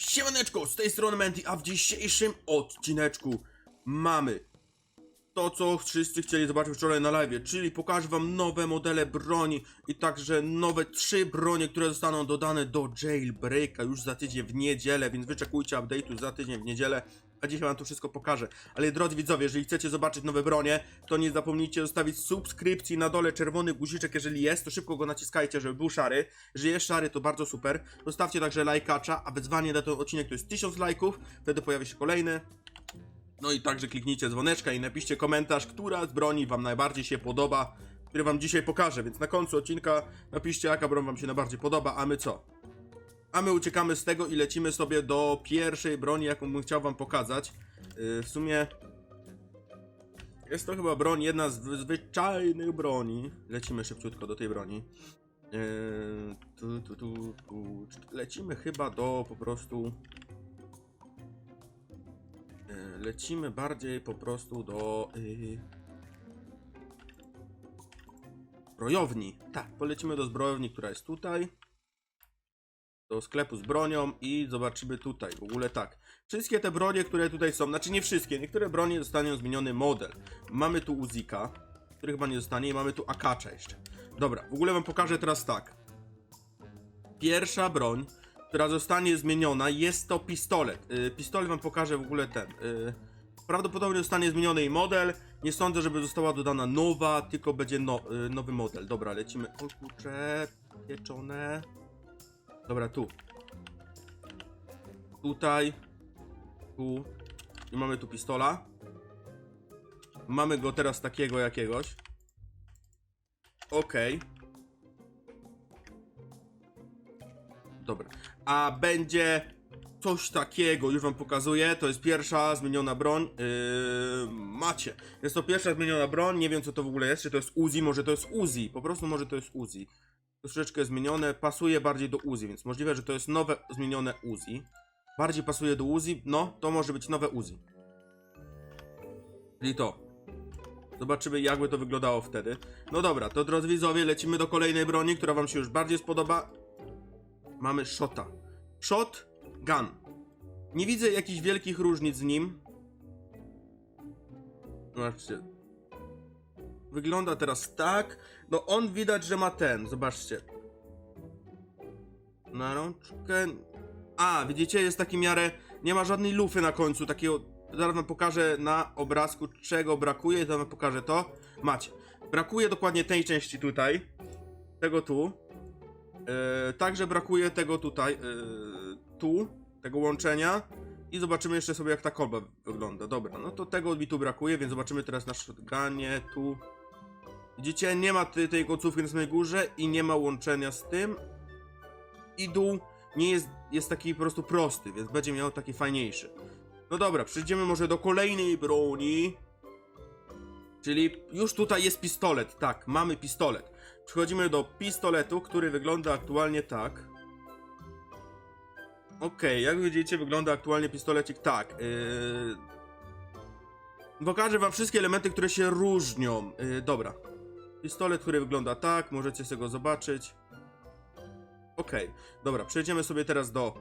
Siemaneczko, z tej strony Menti, a w dzisiejszym odcineczku mamy to, co wszyscy chcieli zobaczyć wczoraj na live, czyli pokażę wam nowe modele broni i także nowe trzy bronie, które zostaną dodane do Jailbreaka już za tydzień w niedzielę, więc wyczekujcie update'u za tydzień w niedzielę. A dzisiaj wam to wszystko pokażę. Ale drodzy widzowie, jeżeli chcecie zobaczyć nowe bronie, to nie zapomnijcie zostawić subskrypcji na dole czerwony guziczek, jeżeli jest, to szybko go naciskajcie, żeby był szary. Jeżeli jest szary, to bardzo super. Zostawcie także lajkacza, a wyzwanie na ten odcinek to jest 1000 lajków, wtedy pojawi się kolejny. No i także kliknijcie dzwoneczka i napiszcie komentarz, która z broni wam najbardziej się podoba, który wam dzisiaj pokażę, więc na końcu odcinka napiszcie jaka broń wam się najbardziej podoba, a my co? A my uciekamy z tego i lecimy sobie do pierwszej broni, jaką bym chciał wam pokazać. Yy, w sumie jest to chyba broń, jedna z zwyczajnych broni. Lecimy szybciutko do tej broni. Yy, tu, tu, tu, tu. Lecimy chyba do po prostu... Yy, Lecimy bardziej po prostu do... Yy... Zbrojowni. Tak, polecimy do zbrojowni, która jest tutaj do sklepu z bronią i zobaczymy tutaj. W ogóle tak. Wszystkie te bronie, które tutaj są, znaczy nie wszystkie, niektóre bronie zostaną zmieniony model. Mamy tu Uzika, który chyba nie zostanie i mamy tu Akacza jeszcze. Dobra, w ogóle wam pokażę teraz tak. Pierwsza broń, która zostanie zmieniona, jest to pistolet. Yy, pistolet wam pokażę w ogóle ten. Yy, prawdopodobnie zostanie zmieniony jej model. Nie sądzę, żeby została dodana nowa, tylko będzie no, yy, nowy model. Dobra, lecimy. O kurcze, pieczone. Dobra, tu. Tutaj. Tu. I mamy tu pistola. Mamy go teraz takiego jakiegoś. Okej. Dobra. A będzie coś takiego, już wam pokazuję. To jest pierwsza zmieniona broń. Yy, macie. Jest to pierwsza zmieniona broń. Nie wiem co to w ogóle jest. Czy to jest Uzi? Może to jest Uzi. Po prostu może to jest Uzi troszeczkę zmienione, pasuje bardziej do Uzi, więc możliwe, że to jest nowe, zmienione Uzi. Bardziej pasuje do Uzi, no, to może być nowe Uzi. Czyli to. Zobaczymy, jakby to wyglądało wtedy. No dobra, to drodzy widzowie, lecimy do kolejnej broni, która wam się już bardziej spodoba. Mamy Shota. Shot Gun. Nie widzę jakichś wielkich różnic z nim. Zobaczcie, wygląda teraz tak. No on widać, że ma ten, zobaczcie. Na rączkę. A, widzicie, jest taki miarę. Nie ma żadnej lufy na końcu, takiego. Zaraz wam pokażę na obrazku, czego brakuje, zaraz wam pokażę to. Macie. Brakuje dokładnie tej części tutaj. Tego tu. Yy, także brakuje tego tutaj. Yy, tu. Tego łączenia. I zobaczymy jeszcze sobie, jak ta kolba wygląda. Dobra, no to tego mi tu brakuje, więc zobaczymy teraz na shotgunie. Tu. Widzicie, nie ma tej, tej końcówki na samej górze i nie ma łączenia z tym. I dół nie jest, jest taki po prostu prosty, więc będzie miał taki fajniejszy. No dobra, przejdziemy może do kolejnej broni. Czyli już tutaj jest pistolet, tak, mamy pistolet. Przechodzimy do pistoletu, który wygląda aktualnie tak. Okej, jak widzicie, wygląda aktualnie pistolecik tak. Yy... Pokażę wam wszystkie elementy, które się różnią. Yy, dobra. Pistolet, który wygląda tak, możecie sobie go zobaczyć. Okej, dobra, przejdziemy sobie teraz do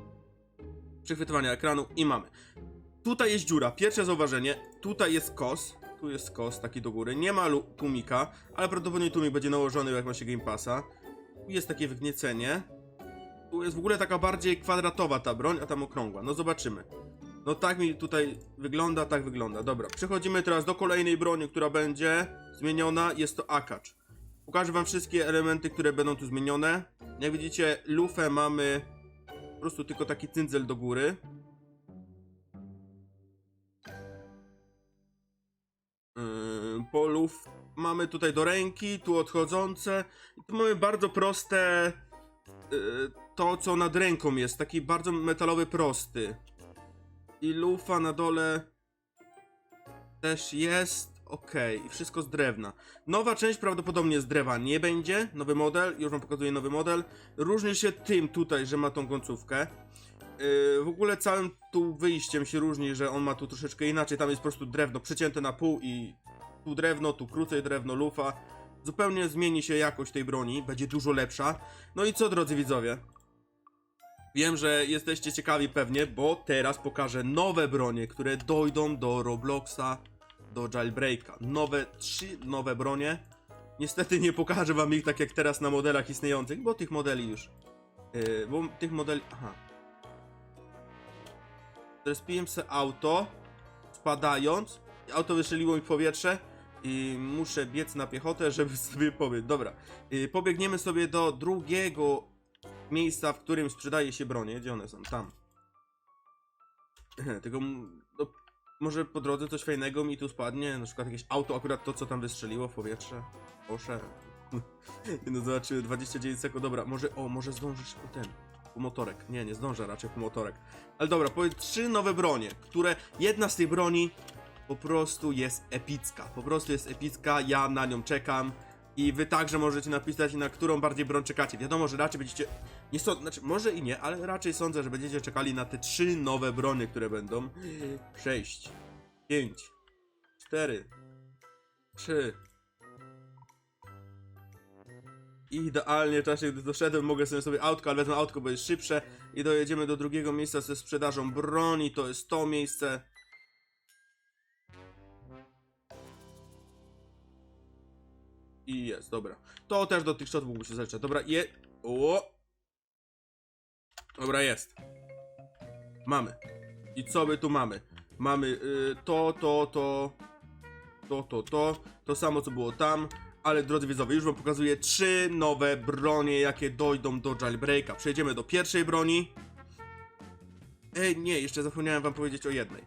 przechwytywania ekranu i mamy. Tutaj jest dziura, pierwsze zauważenie, tutaj jest kos, tu jest kos taki do góry, nie ma tłumika, ale prawdopodobnie tłumik będzie nałożony jak ma się Game Passa. Tu jest takie wygniecenie. Tu jest w ogóle taka bardziej kwadratowa ta broń, a tam okrągła, no zobaczymy. No tak mi tutaj wygląda, tak wygląda. Dobra, przechodzimy teraz do kolejnej broni, która będzie zmieniona. Jest to akacz. Pokażę wam wszystkie elementy, które będą tu zmienione. Jak widzicie, lufę mamy po prostu tylko taki cyndzel do góry. Yy, polów mamy tutaj do ręki, tu odchodzące. I tu mamy bardzo proste yy, to, co nad ręką jest. Taki bardzo metalowy, prosty. I lufa na dole też jest. Okej, i wszystko z drewna. Nowa część prawdopodobnie z drewa nie będzie. Nowy model, już wam pokazuję nowy model. Różni się tym tutaj, że ma tą końcówkę. Yy, w ogóle całym tu wyjściem się różni, że on ma tu troszeczkę inaczej. Tam jest po prostu drewno przecięte na pół i tu drewno, tu krócej drewno, lufa. Zupełnie zmieni się jakość tej broni, będzie dużo lepsza. No i co, drodzy widzowie? Wiem, że jesteście ciekawi pewnie, bo teraz pokażę nowe bronie, które dojdą do Robloxa, do Jailbreaka. Nowe, trzy nowe bronie. Niestety nie pokażę wam ich tak jak teraz na modelach istniejących, bo tych modeli już. Yy, bo tych modeli. Aha. Zrespiłem se auto, spadając. Auto wystrzeliło mi powietrze i muszę biec na piechotę, żeby sobie pobiec. Dobra, yy, pobiegniemy sobie do drugiego miejsca, w którym sprzedaje się bronie. Gdzie one są? Tam. Tylko no, może po drodze coś fajnego mi tu spadnie, na przykład jakieś auto, akurat to, co tam wystrzeliło w powietrze. Proszę. no zobaczymy, 29 sekund, dobra, może, o, może zdążysz po ten, po motorek. Nie, nie zdążę raczej po motorek. Ale dobra, powiem trzy nowe bronie, które, jedna z tych broni po prostu jest epicka. Po prostu jest epicka, ja na nią czekam. I wy także możecie napisać, na którą bardziej broń czekacie. Wiadomo, że raczej będziecie. Nie sądzę, znaczy, może i nie, ale raczej sądzę, że będziecie czekali na te trzy nowe brony, które będą. 6, 5, 4, 3. I idealnie w czasie, gdy doszedłem, mogę sobie sobie autko, ale wezmę autko, bo jest szybsze. I dojedziemy do drugiego miejsca ze sprzedażą broni. To jest to miejsce. I jest, dobra. To też dotychczas mógłby się zaliczać. Dobra, je. O! Dobra, jest. Mamy. I co my tu mamy? Mamy y, to, to, to, to, to, to, to samo co było tam. Ale drodzy widzowie, już wam pokazuję trzy nowe bronie, jakie dojdą do jailbreaka. Przejdziemy do pierwszej broni. Ej, nie, jeszcze zapomniałem wam powiedzieć o jednej.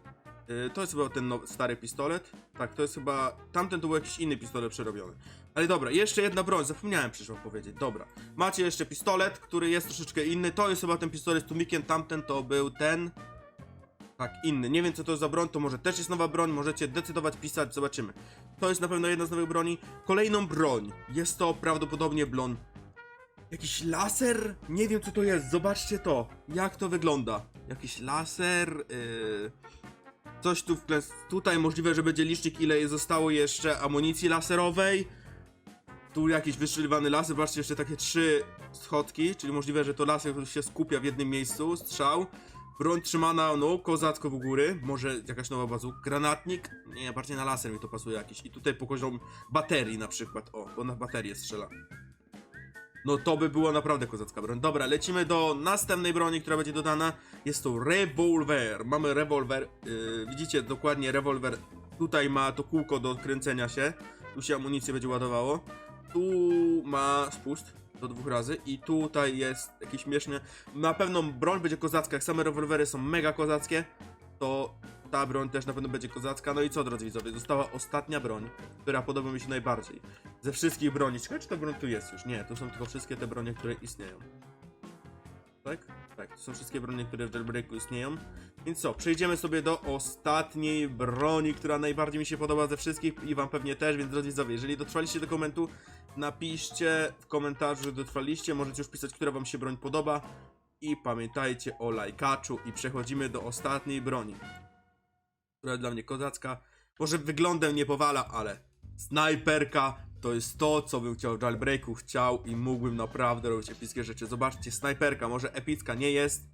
Y, to jest chyba ten nowy, stary pistolet. Tak, to jest chyba. Tamten to był jakiś inny pistolet przerobiony. Ale dobra, jeszcze jedna broń, zapomniałem wam powiedzieć. Dobra. Macie jeszcze pistolet, który jest troszeczkę inny. To jest chyba ten pistolet z tumikiem, tamten to był ten. Tak, inny. Nie wiem co to jest za broń, to może też jest nowa broń, możecie decydować, pisać, zobaczymy. To jest na pewno jedna z nowych broni. Kolejną broń. Jest to prawdopodobnie blon. Jakiś laser? Nie wiem co to jest, zobaczcie to. Jak to wygląda. Jakiś laser. Yy... Coś tu wklęs... Tutaj możliwe, że będzie licznik ile zostało jeszcze amunicji laserowej. Tu jakiś wystrzeliwany laser, zobaczcie jeszcze takie trzy schodki, czyli możliwe, że to laser, który się skupia w jednym miejscu, strzał. Broń trzymana, no, kozacko w góry, może jakaś nowa bazuka. Granatnik? Nie, bardziej na laser mi to pasuje jakiś. I tutaj poziom baterii na przykład, o, bo na baterię strzela. No to by była naprawdę kozacka broń. Dobra, lecimy do następnej broni, która będzie dodana. Jest to rewolwer. Mamy rewolwer. Yy, widzicie dokładnie rewolwer. Tutaj ma to kółko do kręcenia się. Tu się amunicję będzie ładowało. Tu ma spust do dwóch razy. I tutaj jest jakieś śmieszne. Na pewno broń będzie kozacka. Jak same rewolwery są mega kozackie, to ta broń też na pewno będzie kozacka. No i co, drodzy widzowie? Została ostatnia broń, która podoba mi się najbardziej. Ze wszystkich broni. Czekaj, czy ta broń tu jest już? Nie, to są tylko wszystkie te bronie, które istnieją. Tak? Tak, to są wszystkie bronie, które w jailbreaku istnieją. Więc co, przejdziemy sobie do ostatniej broni, która najbardziej mi się podoba ze wszystkich i wam pewnie też, więc drodzy widzowie, jeżeli dotrwaliście do komentu, napiszcie w komentarzu, że dotrwaliście, możecie już pisać, która wam się broń podoba. I pamiętajcie o lajkaczu i przechodzimy do ostatniej broni, która dla mnie kozacka. Może wyglądem nie powala, ale snajperka to jest to, co bym chciał w jailbreaku chciał i mógłbym naprawdę robić epickie rzeczy. Zobaczcie, snajperka, może epicka nie jest,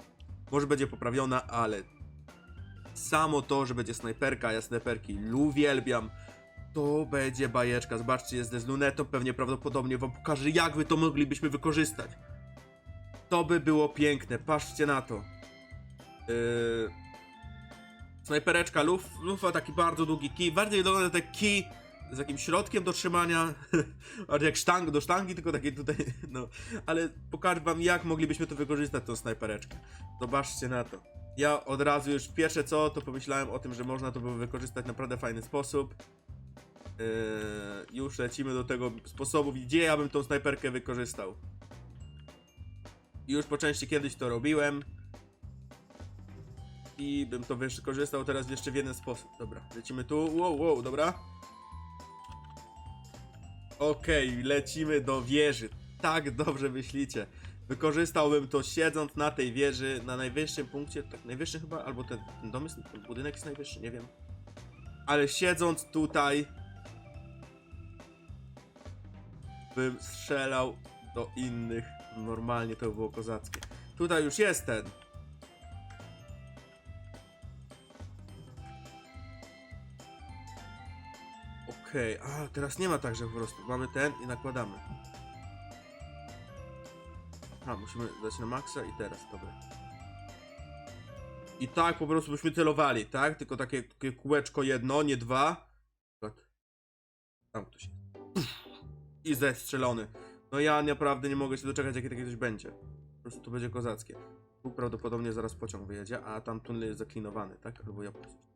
może będzie poprawiona, ale samo to, że będzie snajperka, ja snajperki uwielbiam, to będzie bajeczka. Zobaczcie, jest z lunetą, pewnie prawdopodobnie wam pokażę, jak wy to moglibyśmy wykorzystać. To by było piękne, patrzcie na to. Yy... Snajpereczka, luf, lufa, taki bardzo długi kij, bardziej wygląda tak kij z jakimś środkiem do trzymania, bardziej jak sztang do sztangi, tylko takie tutaj, no. Ale pokażę wam, jak moglibyśmy to wykorzystać, tą snajpereczkę. Zobaczcie na to. Ja od razu już pierwsze co, to pomyślałem o tym, że można to by wykorzystać w naprawdę fajny sposób. Yy, już lecimy do tego sposobu, gdzie ja bym tą snajperkę wykorzystał. Już po części kiedyś to robiłem. I bym to wykorzystał teraz jeszcze w jeden sposób. Dobra, lecimy tu. Wow, wow, dobra. Okej, lecimy do wieży. Tak dobrze myślicie. Wykorzystałbym to siedząc na tej wieży, na najwyższym punkcie, tak najwyższy chyba, albo ten, ten dom jest, ten budynek jest najwyższy, nie wiem. Ale siedząc tutaj, bym strzelał do innych. Normalnie to by było kozackie. Tutaj już jest ten. Okej, a teraz nie ma tak, że po prostu mamy ten i nakładamy. A, musimy dać na maksa i teraz, dobra. I tak po prostu byśmy celowali, tak? Tylko takie, takie kółeczko jedno, nie dwa. Tam ktoś jest. I zestrzelony. No ja naprawdę nie mogę się doczekać, jakie takie coś będzie. Po prostu to będzie kozackie. Tu prawdopodobnie zaraz pociąg wyjedzie, a tam tunel jest zaklinowany, tak? Albo ja po prostu.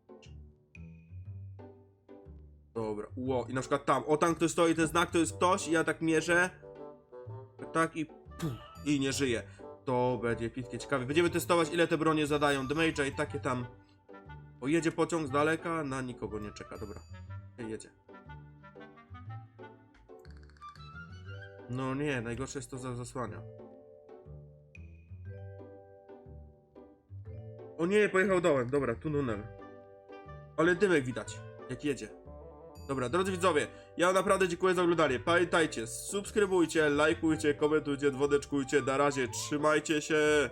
Dobra, ło, i na przykład tam, o tam ktoś stoi, ten znak to jest ktoś i ja tak mierzę, tak, i puf, i nie żyje. To będzie pitkie ciekawe. Będziemy testować ile te bronie zadają damage'a i takie tam. O, jedzie pociąg z daleka, na nikogo nie czeka, dobra. Jedzie. No nie, najgorsze jest to za zasłania. O nie, pojechał dołem, dobra, tu tunel. Ale dymek widać, jak jedzie. Dobra, drodzy widzowie, ja naprawdę dziękuję za oglądanie. Pamiętajcie, subskrybujcie, lajkujcie, komentujcie, dzwoneczkujcie. Na razie, trzymajcie się.